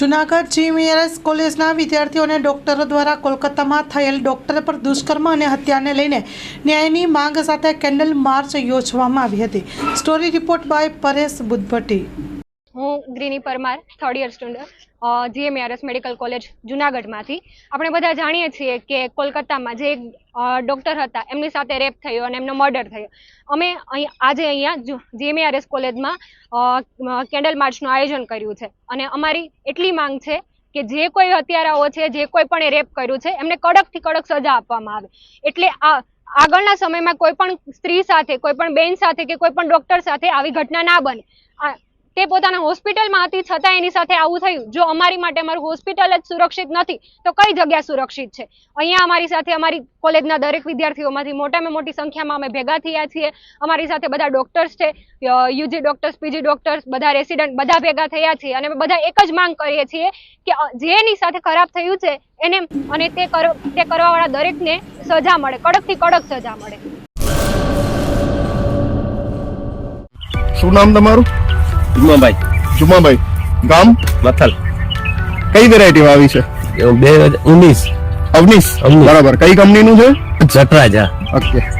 Junagadh GMRS કોલેજના વિદ્યાર્થીઓને ડોક્ટરો દ્વારા કોલકાતામાં થયેલ ડોક્ટર પર દુષ્કર્મ અને હત્યાને લઈને ન્યાયની માંગ સાથે કેન્ડલ માર્ચ યોજવામાં આવી હતી. Story report by Paresh Buddhabhatti. હું Greeni Parmar third year student GMRS medical college જુનાગઢમાંથી. આપણે બધા જાણીએ છીએ કે કોલકાતામાં જે ડૉક્ટર હતા, એમની સાથે રેપ થયો અને એમનો મર્ડર થયો. અમે અહીં, આજે અહીંયા જીએમઆરએસ કોલેજમાં કેન્ડલ માર્ચનું આયોજન કર્યું છે. અને અમારી એટલી માંગ છે કે જે કોઈ હત્યારાઓ છે, જે કોઈ પણ રેપ કર્યું છે, એમને કડકથી કડક સજા આપવામાં આવે. એટલે આ, આગળના સમયમાં કોઈ પણ સ્ત્રી સાથે, કોઈ પણ બેન સાથે કે કોઈ પણ ડૉક્ટર સાથે આવી ઘટના ના બને. તે પોતાના હોસ્પિટલમાં હતી, છતાં એની સાથે આવું થયું. જો અમારી માટે અમારું હોસ્પિટલ જ સુરક્ષિત નથી, તો કઈ જગ્યા સુરક્ષિત છે? અહીંયા અમારી સાથે અમારી કોલેજના દરેક વિદ્યાર્થીઓમાંથી મોટામાં મોટી સંખ્યામાં અમે ભેગા થયા છીએ. અમારી સાથે બધા ડોક્ટર્સ છે U G doctors P G doctors બધા રેસિડન્ટ બધા ભેગા થયા છીએ અને બધા એક જ માંગ કરીએ છીએ કે જેની સાથે ખરાબ થયું છે, એને અને તે કરવાવાળા દરેકને સજા મળે, કડકથી કડક સજા મળે. શું નામ તમારું? જુમાભાઈ. જુમાભાઈ ગામ? મથલ. કઈ વેરાયટી આવી છે? બે હજાર ઉન્નીસ અવનીશ. બરાબર. કઈ કંપનીનું છે? જટરાજા. ઓકે